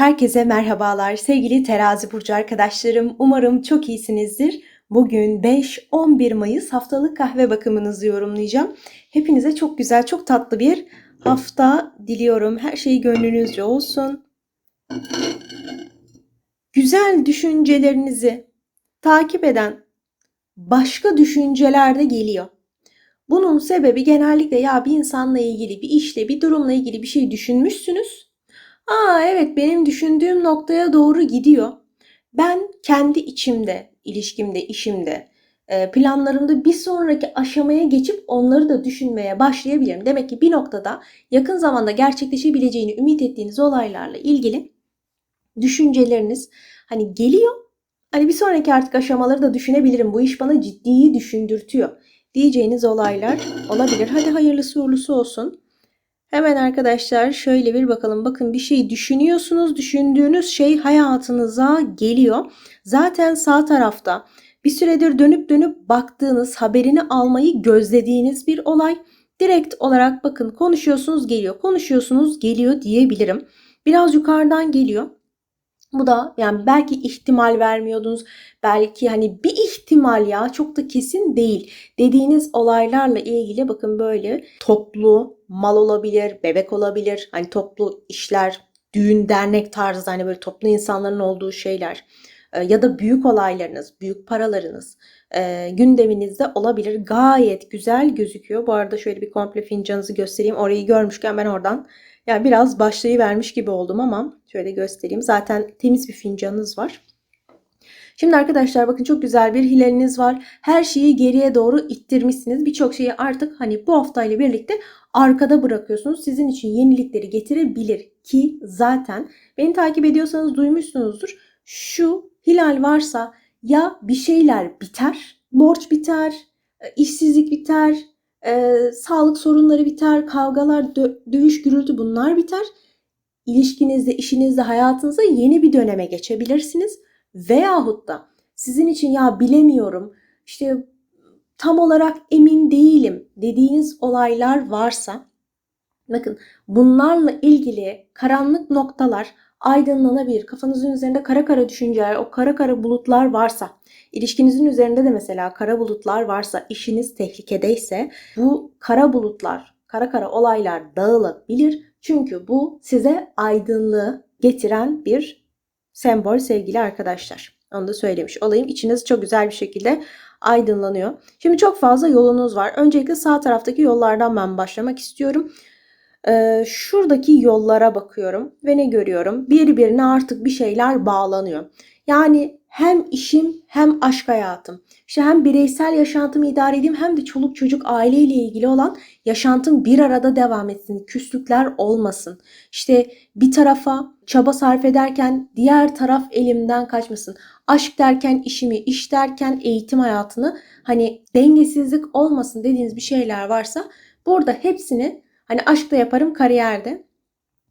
Herkese merhabalar sevgili terazi burcu arkadaşlarım. Umarım çok iyisinizdir. Bugün 5-11 Mayıs haftalık kahve bakımınızı yorumlayacağım. Hepinize çok güzel, çok tatlı bir hafta diliyorum. Her şey gönlünüzce olsun. Güzel düşüncelerinizi takip eden başka düşünceler de geliyor. Bunun sebebi genellikle ya bir insanla ilgili, bir işle, bir durumla ilgili bir şey düşünmüşsünüz. Aa evet benim düşündüğüm noktaya doğru gidiyor. Ben kendi içimde, ilişkimde, işimde, e, planlarımda bir sonraki aşamaya geçip onları da düşünmeye başlayabilirim. Demek ki bir noktada yakın zamanda gerçekleşebileceğini ümit ettiğiniz olaylarla ilgili düşünceleriniz hani geliyor. Hani bir sonraki artık aşamaları da düşünebilirim. Bu iş bana ciddiyi düşündürtüyor diyeceğiniz olaylar olabilir. Hadi hayırlısı uğurlusu olsun. Hemen arkadaşlar şöyle bir bakalım. Bakın bir şey düşünüyorsunuz. Düşündüğünüz şey hayatınıza geliyor. Zaten sağ tarafta bir süredir dönüp dönüp baktığınız, haberini almayı gözlediğiniz bir olay. Direkt olarak bakın konuşuyorsunuz geliyor, konuşuyorsunuz geliyor diyebilirim. Biraz yukarıdan geliyor. Bu da yani belki ihtimal vermiyordunuz. Belki hani bir ihtimal ya çok da kesin değil. Dediğiniz olaylarla ilgili bakın böyle toplu mal olabilir, bebek olabilir. Hani toplu işler, düğün, dernek tarzı hani böyle toplu insanların olduğu şeyler. E, ya da büyük olaylarınız, büyük paralarınız e, gündeminizde olabilir. Gayet güzel gözüküyor. Bu arada şöyle bir komple fincanınızı göstereyim. Orayı görmüşken ben oradan yani biraz başlayıvermiş gibi oldum ama şöyle göstereyim. Zaten temiz bir fincanınız var. Şimdi arkadaşlar bakın çok güzel bir hilaliniz var. Her şeyi geriye doğru ittirmişsiniz. Birçok şeyi artık hani bu haftayla birlikte arkada bırakıyorsunuz. Sizin için yenilikleri getirebilir ki zaten beni takip ediyorsanız duymuşsunuzdur. Şu hilal varsa ya bir şeyler biter, borç biter, işsizlik biter, e, sağlık sorunları biter, kavgalar, dö- dövüş, gürültü bunlar biter. İlişkinizde, işinizde, hayatınızda yeni bir döneme geçebilirsiniz. Veyahut da sizin için ya bilemiyorum, işte tam olarak emin değilim dediğiniz olaylar varsa bakın bunlarla ilgili karanlık noktalar aydınlanabilir. Kafanızın üzerinde kara kara düşünceler, o kara kara bulutlar varsa, ilişkinizin üzerinde de mesela kara bulutlar varsa, işiniz tehlikedeyse bu kara bulutlar, kara kara olaylar dağılabilir. Çünkü bu size aydınlığı getiren bir sembol sevgili arkadaşlar. Onu da söylemiş olayım. İçiniz çok güzel bir şekilde aydınlanıyor. Şimdi çok fazla yolunuz var. Öncelikle sağ taraftaki yollardan ben başlamak istiyorum. Ee, şuradaki yollara bakıyorum ve ne görüyorum? Birbirine artık bir şeyler bağlanıyor. Yani hem işim hem aşk hayatım. İşte hem bireysel yaşantımı idare edeyim hem de çoluk çocuk aileyle ilgili olan yaşantım bir arada devam etsin. Küslükler olmasın. İşte bir tarafa çaba sarf ederken diğer taraf elimden kaçmasın. Aşk derken işimi, iş derken eğitim hayatını hani dengesizlik olmasın dediğiniz bir şeyler varsa burada hepsini Hani aşk da yaparım kariyerde.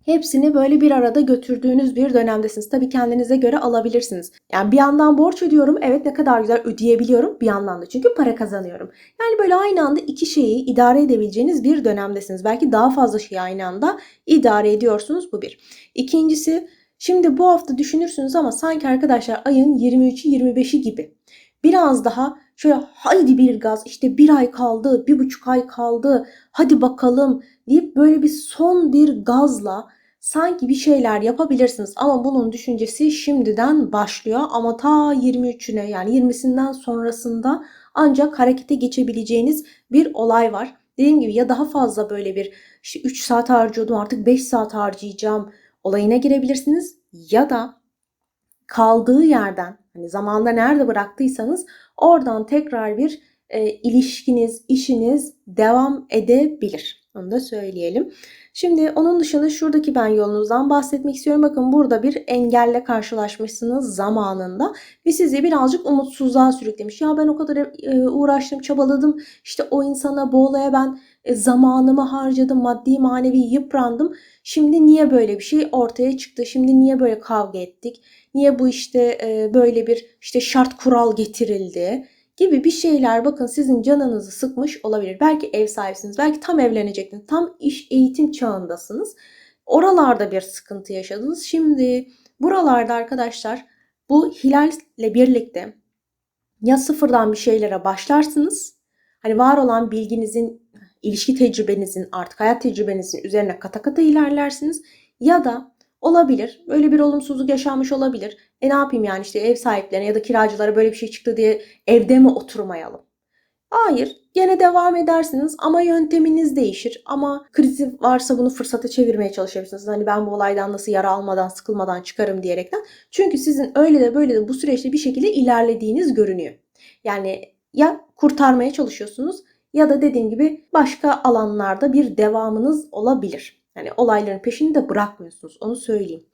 Hepsini böyle bir arada götürdüğünüz bir dönemdesiniz. Tabii kendinize göre alabilirsiniz. Yani bir yandan borç ödüyorum. Evet ne kadar güzel ödeyebiliyorum bir yandan da. Çünkü para kazanıyorum. Yani böyle aynı anda iki şeyi idare edebileceğiniz bir dönemdesiniz. Belki daha fazla şeyi aynı anda idare ediyorsunuz. Bu bir. İkincisi şimdi bu hafta düşünürsünüz ama sanki arkadaşlar ayın 23'ü 25'i gibi. Biraz daha şöyle haydi bir gaz işte bir ay kaldı, bir buçuk ay kaldı, hadi bakalım deyip böyle bir son bir gazla sanki bir şeyler yapabilirsiniz ama bunun düşüncesi şimdiden başlıyor ama ta 23'üne yani 20'sinden sonrasında ancak harekete geçebileceğiniz bir olay var. Dediğim gibi ya daha fazla böyle bir işte 3 saat harcıyordum artık 5 saat harcayacağım olayına girebilirsiniz ya da kaldığı yerden hani zamanda nerede bıraktıysanız oradan tekrar bir e, ilişkiniz, işiniz devam edebilir. Onu da söyleyelim. Şimdi onun dışında şuradaki ben yolunuzdan bahsetmek istiyorum. Bakın burada bir engelle karşılaşmışsınız zamanında ve sizi birazcık umutsuzluğa sürüklemiş. Ya ben o kadar e, uğraştım, çabaladım. İşte o insana, bu olaya ben e, zamanımı harcadım, maddi manevi yıprandım. Şimdi niye böyle bir şey ortaya çıktı? Şimdi niye böyle kavga ettik? Niye bu işte e, böyle bir işte şart kural getirildi? Gibi bir şeyler bakın sizin canınızı sıkmış olabilir. Belki ev sahibisiniz, belki tam evlenecektiniz, tam iş eğitim çağındasınız. Oralarda bir sıkıntı yaşadınız. Şimdi buralarda arkadaşlar bu hilal ile birlikte ya sıfırdan bir şeylere başlarsınız. Hani var olan bilginizin, ilişki tecrübenizin, artık hayat tecrübenizin üzerine kata kata ilerlersiniz. Ya da olabilir, böyle bir olumsuzluk yaşanmış olabilir. E ne yapayım yani işte ev sahiplerine ya da kiracılara böyle bir şey çıktı diye evde mi oturmayalım? Hayır, gene devam edersiniz ama yönteminiz değişir. Ama krizi varsa bunu fırsata çevirmeye çalışabilirsiniz. Hani ben bu olaydan nasıl yara almadan, sıkılmadan çıkarım diyerekten. Çünkü sizin öyle de böyle de bu süreçte bir şekilde ilerlediğiniz görünüyor. Yani ya kurtarmaya çalışıyorsunuz ya da dediğim gibi başka alanlarda bir devamınız olabilir. Yani olayların peşini de bırakmıyorsunuz. Onu söyleyeyim.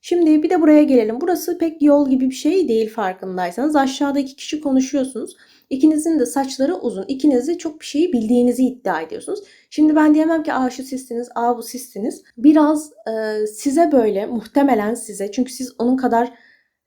Şimdi bir de buraya gelelim. Burası pek yol gibi bir şey değil farkındaysanız. Aşağıda iki kişi konuşuyorsunuz. İkinizin de saçları uzun. İkiniz de çok bir şeyi bildiğinizi iddia ediyorsunuz. Şimdi ben diyemem ki aa şu sizsiniz, aa bu sizsiniz. Biraz e, size böyle muhtemelen size çünkü siz onun kadar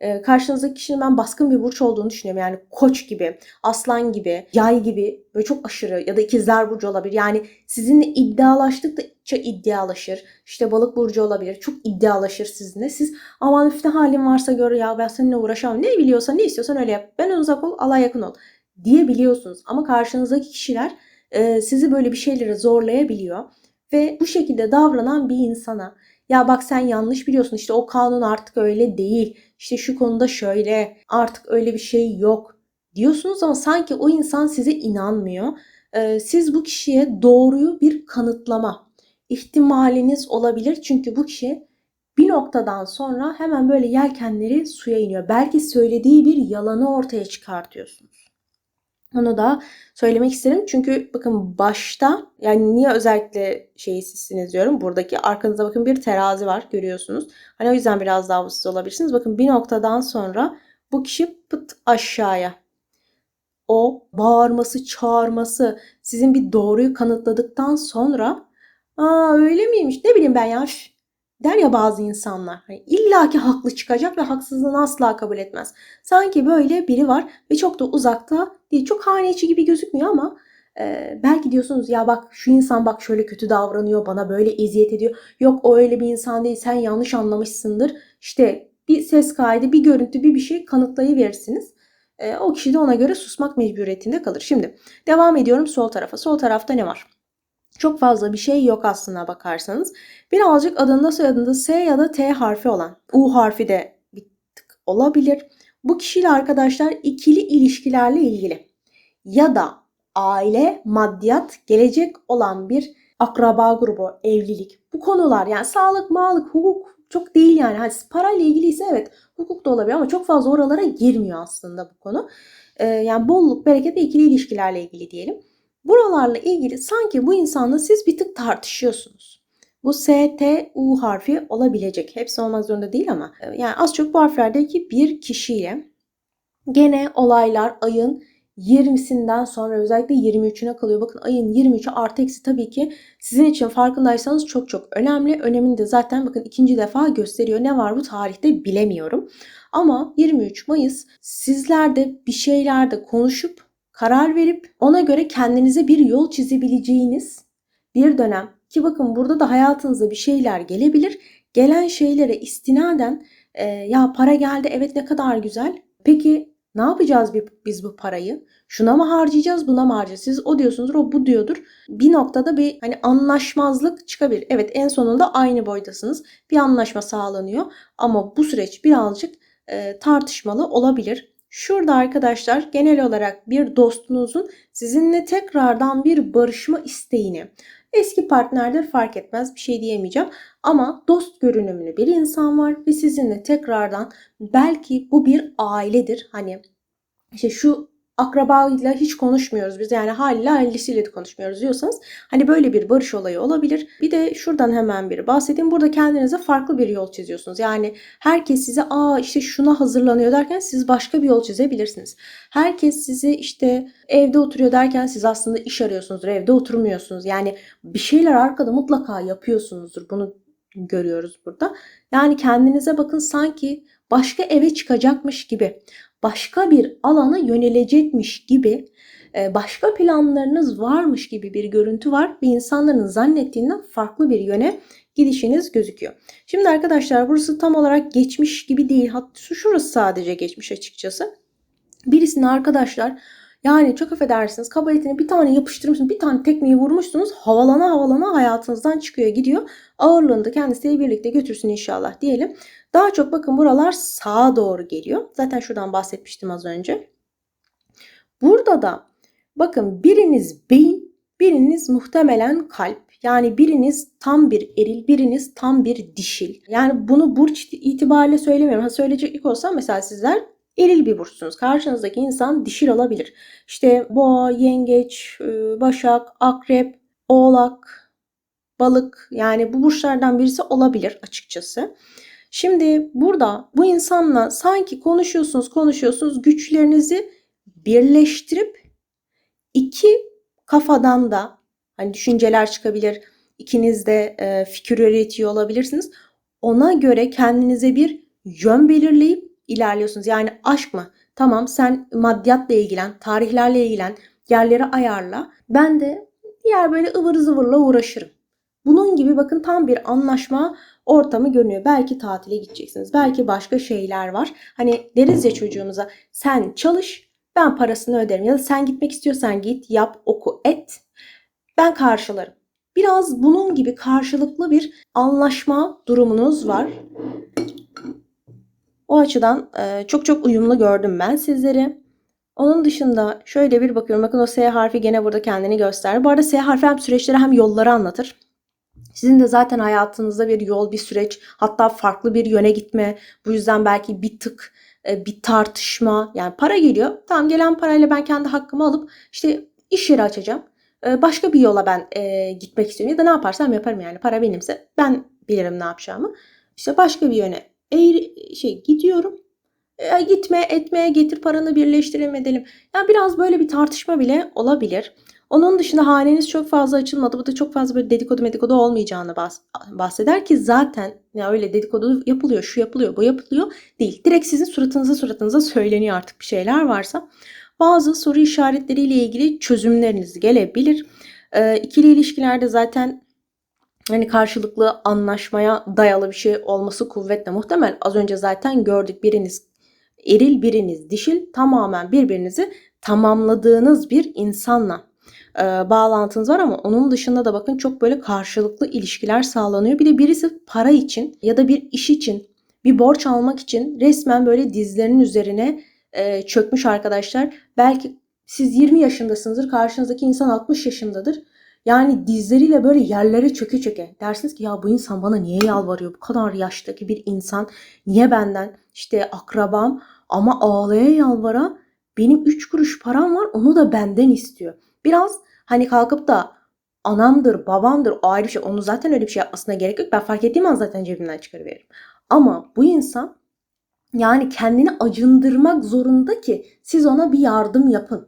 e, karşınızdaki kişinin ben baskın bir burç olduğunu düşünüyorum. Yani koç gibi, aslan gibi, yay gibi böyle çok aşırı ya da ikizler burcu olabilir. Yani sizinle iddialaştıkça iddialaşır. İşte balık burcu olabilir. Çok iddialaşır sizinle. Siz aman üfte halin varsa gör ya ben seninle uğraşamam. Ne biliyorsan ne istiyorsan öyle yap. Ben uzak ol, Allah yakın ol diyebiliyorsunuz. Ama karşınızdaki kişiler e, sizi böyle bir şeylere zorlayabiliyor. Ve bu şekilde davranan bir insana ya bak sen yanlış biliyorsun işte o kanun artık öyle değil. İşte şu konuda şöyle artık öyle bir şey yok diyorsunuz ama sanki o insan size inanmıyor. Ee, siz bu kişiye doğruyu bir kanıtlama ihtimaliniz olabilir. Çünkü bu kişi bir noktadan sonra hemen böyle yelkenleri suya iniyor. Belki söylediği bir yalanı ortaya çıkartıyorsunuz. Onu da söylemek isterim. Çünkü bakın başta yani niye özellikle şeyi sizsiniz diyorum. Buradaki arkanızda bakın bir terazi var görüyorsunuz. Hani o yüzden biraz daha siz olabilirsiniz. Bakın bir noktadan sonra bu kişi pıt aşağıya. O bağırması, çağırması, sizin bir doğruyu kanıtladıktan sonra aa öyle miymiş ne bileyim ben ya der ya bazı insanlar. Hani illaki haklı çıkacak ve haksızlığını asla kabul etmez. Sanki böyle biri var ve çok da uzakta değil. Çok hane içi gibi gözükmüyor ama e, belki diyorsunuz ya bak şu insan bak şöyle kötü davranıyor bana böyle eziyet ediyor. Yok o öyle bir insan değil sen yanlış anlamışsındır. İşte bir ses kaydı bir görüntü bir bir şey kanıtlayıverirsiniz. E, o kişi de ona göre susmak mecburiyetinde kalır. Şimdi devam ediyorum sol tarafa. Sol tarafta ne var? Çok fazla bir şey yok aslına bakarsanız. Birazcık adında soyadında S ya da T harfi olan U harfi de bir tık olabilir. Bu kişiyle arkadaşlar ikili ilişkilerle ilgili ya da aile, maddiyat, gelecek olan bir akraba grubu, evlilik. Bu konular yani sağlık, mağlık, hukuk çok değil yani. Hani parayla ilgiliyse evet hukuk da olabilir ama çok fazla oralara girmiyor aslında bu konu. Ee, yani bolluk, bereket ve ikili ilişkilerle ilgili diyelim. Buralarla ilgili sanki bu insanla siz bir tık tartışıyorsunuz. Bu S, T, U harfi olabilecek. Hepsi olmak zorunda değil ama e, yani az çok bu harflerdeki bir kişiyle gene olaylar ayın 20'sinden sonra özellikle 23'üne kalıyor. Bakın ayın 23'ü artı eksi tabii ki sizin için farkındaysanız çok çok önemli. Önemini de zaten bakın ikinci defa gösteriyor. Ne var bu tarihte bilemiyorum. Ama 23 Mayıs sizlerde bir şeylerde konuşup karar verip ona göre kendinize bir yol çizebileceğiniz bir dönem. Ki bakın burada da hayatınıza bir şeyler gelebilir. Gelen şeylere istinaden e, ya para geldi evet ne kadar güzel. Peki ne yapacağız biz bu parayı? Şuna mı harcayacağız, buna mı harcayacağız? Siz o diyorsunuz, o bu diyordur. Bir noktada bir hani anlaşmazlık çıkabilir. Evet en sonunda aynı boydasınız. Bir anlaşma sağlanıyor. Ama bu süreç birazcık e, tartışmalı olabilir. Şurada arkadaşlar genel olarak bir dostunuzun sizinle tekrardan bir barışma isteğini. Eski partnerdir fark etmez bir şey diyemeyeceğim. Ama dost görünümlü bir insan var ve sizinle tekrardan belki bu bir ailedir. Hani işte şu akrabayla hiç konuşmuyoruz biz yani haliyle ailesiyle de konuşmuyoruz diyorsanız hani böyle bir barış olayı olabilir. Bir de şuradan hemen bir bahsedeyim. Burada kendinize farklı bir yol çiziyorsunuz. Yani herkes size aa işte şuna hazırlanıyor derken siz başka bir yol çizebilirsiniz. Herkes sizi işte evde oturuyor derken siz aslında iş arıyorsunuzdur. Evde oturmuyorsunuz. Yani bir şeyler arkada mutlaka yapıyorsunuzdur. Bunu görüyoruz burada. Yani kendinize bakın sanki başka eve çıkacakmış gibi başka bir alana yönelecekmiş gibi e, başka planlarınız varmış gibi bir görüntü var ve insanların zannettiğinden farklı bir yöne gidişiniz gözüküyor. Şimdi arkadaşlar burası tam olarak geçmiş gibi değil. Hatta şurası sadece geçmiş açıkçası. Birisine arkadaşlar yani çok affedersiniz kabaretine bir tane yapıştırmışsınız, bir tane tekmeyi vurmuşsunuz. Havalana havalana hayatınızdan çıkıyor gidiyor. Ağırlığını da kendisiyle birlikte götürsün inşallah diyelim. Daha çok bakın buralar sağa doğru geliyor. Zaten şuradan bahsetmiştim az önce. Burada da bakın biriniz beyin, biriniz muhtemelen kalp. Yani biriniz tam bir eril, biriniz tam bir dişil. Yani bunu burç itibariyle söylemiyorum. Ha söyleyecek ilk olsam mesela sizler eril bir burçsunuz. Karşınızdaki insan dişil olabilir. İşte boğa, yengeç, e, başak, akrep, oğlak, balık yani bu burçlardan birisi olabilir açıkçası. Şimdi burada bu insanla sanki konuşuyorsunuz konuşuyorsunuz güçlerinizi birleştirip iki kafadan da hani düşünceler çıkabilir. İkiniz de e, fikir üretiyor olabilirsiniz. Ona göre kendinize bir yön belirleyip ilerliyorsunuz. Yani aşk mı? Tamam sen maddiyatla ilgilen, tarihlerle ilgilen, yerleri ayarla. Ben de diğer böyle ıvır zıvırla uğraşırım. Bunun gibi bakın tam bir anlaşma ortamı görünüyor. Belki tatile gideceksiniz. Belki başka şeyler var. Hani deriz ya çocuğumuza sen çalış ben parasını öderim. Ya da sen gitmek istiyorsan git yap oku et. Ben karşılarım. Biraz bunun gibi karşılıklı bir anlaşma durumunuz var. O açıdan e, çok çok uyumlu gördüm ben sizleri. Onun dışında şöyle bir bakıyorum. Bakın o S harfi gene burada kendini göster. Bu arada S harfi hem süreçleri hem yolları anlatır. Sizin de zaten hayatınızda bir yol, bir süreç, hatta farklı bir yöne gitme. Bu yüzden belki bir tık e, bir tartışma. Yani para geliyor. Tamam gelen parayla ben kendi hakkımı alıp işte iş yeri açacağım. E, başka bir yola ben e, gitmek istiyorum. Ya da ne yaparsam yaparım yani. Para benimse ben bilirim ne yapacağımı. İşte başka bir yöne eğri, şey gidiyorum. E, gitme, etmeye, getir paranı birleştirelim edelim. Yani biraz böyle bir tartışma bile olabilir. Onun dışında haneniz çok fazla açılmadı. Bu da çok fazla böyle dedikodu medikodu olmayacağını bahseder ki zaten ya öyle dedikodu yapılıyor, şu yapılıyor, bu yapılıyor değil. Direkt sizin suratınıza suratınıza söyleniyor artık bir şeyler varsa. Bazı soru işaretleriyle ilgili çözümleriniz gelebilir. Ee, ikili ilişkilerde zaten hani karşılıklı anlaşmaya dayalı bir şey olması kuvvetle muhtemel. Az önce zaten gördük biriniz eril biriniz dişil tamamen birbirinizi tamamladığınız bir insanla e, bağlantınız var ama onun dışında da bakın çok böyle karşılıklı ilişkiler sağlanıyor. Bir de birisi para için ya da bir iş için bir borç almak için resmen böyle dizlerinin üzerine e, çökmüş arkadaşlar. Belki siz 20 yaşındasınızdır karşınızdaki insan 60 yaşındadır. Yani dizleriyle böyle yerlere çöke çöke. Dersiniz ki ya bu insan bana niye yalvarıyor? Bu kadar yaştaki bir insan niye benden işte akrabam ama ağlaya yalvara benim 3 kuruş param var onu da benden istiyor. Biraz hani kalkıp da anamdır, babamdır o ayrı bir şey. Onu zaten öyle bir şey yapmasına gerek yok. Ben fark ettiğim an zaten cebimden çıkarıveririm. Ama bu insan yani kendini acındırmak zorunda ki siz ona bir yardım yapın.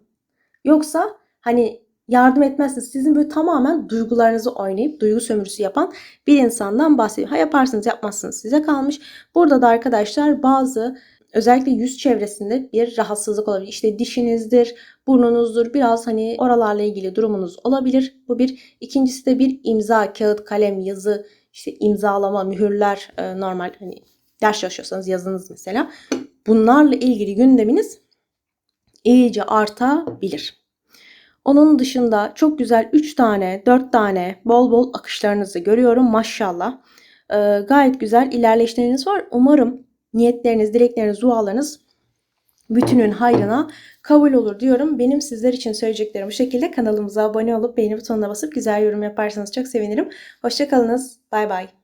Yoksa hani yardım etmezsiniz. Sizin böyle tamamen duygularınızı oynayıp duygu sömürüsü yapan bir insandan bahsediyor. Ha yaparsınız yapmazsınız size kalmış. Burada da arkadaşlar bazı özellikle yüz çevresinde bir rahatsızlık olabilir. İşte dişinizdir, burnunuzdur, biraz hani oralarla ilgili durumunuz olabilir. Bu bir. İkincisi de bir imza, kağıt, kalem, yazı, işte imzalama, mühürler e, normal hani ders çalışıyorsanız yazınız mesela. Bunlarla ilgili gündeminiz iyice artabilir. Onun dışında çok güzel 3 tane, 4 tane bol bol akışlarınızı görüyorum maşallah. Ee, gayet güzel ilerleyişleriniz var. Umarım niyetleriniz, dilekleriniz, dualarınız bütünün hayrına kabul olur diyorum. Benim sizler için söyleyeceklerim bu şekilde. Kanalımıza abone olup beğeni butonuna basıp güzel yorum yaparsanız çok sevinirim. Hoşçakalınız. Bay bay.